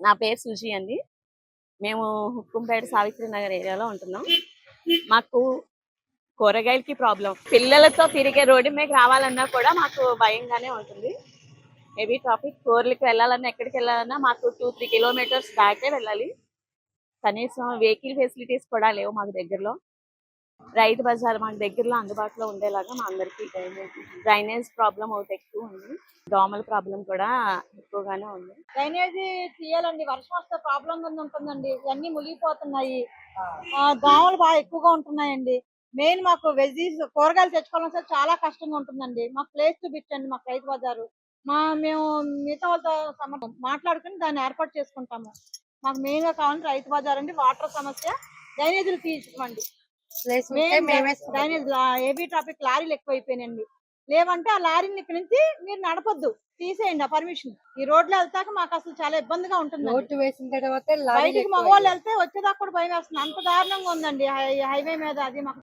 నా పేరు సుజీ అండి. మేము హుక్కుంపేట సావిత్రి నగర్ ఏరియాలో ఉంటున్నాం. మాకు కూరగాయలకి ప్రాబ్లం. పిల్లలతో తిరిగే రోడ్డు మీద రావాలన్నా కూడా మాకు భయంగానే ఉంటుంది. హెవీ ట్రాఫిక్ కూరలకి వెళ్ళాలన్నా ఎక్కడికి వెళ్ళాలన్నా మాకు టూ త్రీ కిలోమీటర్స్ దాటే వెళ్ళాలి. కనీసం వెహికల్ ఫెసిలిటీస్ కూడా లేవు మాకు దగ్గరలో. రైతు బజార్ మాకు దగ్గరలో అందుబాటులో ఉండేలాగా మా అందరికి డ్రైనేజ్ ప్రాబ్లం ఒకటి ఎక్కువ ఉంది. దోమల ప్రాబ్లం కూడా ఎక్కువగానే ఉంది. డ్రైనేజీ తీయాలండి. వర్షం వస్తే ప్రాబ్లం కింద ఉంటుందండి. ఇవన్నీ మునిగిపోతున్నాయి. దోమలు బాగా ఎక్కువగా ఉంటున్నాయండి. మెయిన్ మాకు వెజీస్ కూరగాయలు తెచ్చుకోవాలంటే చాలా కష్టంగా ఉంటుందండి. మాకు ప్లేస్ చూపించండి మాకు రైతు బజారు. మా మేము మిగతా వాళ్ళతో మాట్లాడుకుని దాన్ని ఏర్పాటు చేసుకుంటాము. మాకు మెయిన్గా కావాలంటే రైతు బజార్ అండి వాటర్ సమస్య. డ్రైనేజీలు తీసుకోండి. ప్లేస్ ఉంటే మేమే డ్రైనేజ్ ఏబీ ట్రాఫిక్ లారీలు ఎక్కువైపోయినాయండి. లేవంటే ఆ లారీని ఇక్కడ నుంచి మీరు నడపొద్దు. తీసేయండి ఆ పర్మిషన్. ఈ రోడ్లో వెళ్తాక మాకు అసలు చాలా ఇబ్బందిగా ఉంటుంది రోడ్డు వేసిన తర్వాత బయటికి మగవాళ్ళు వెళ్తే వచ్చేదాకా కూడా భయం వేస్తుంది. అంత దారుణంగా ఉందండి. హైవే మీద అది మాకు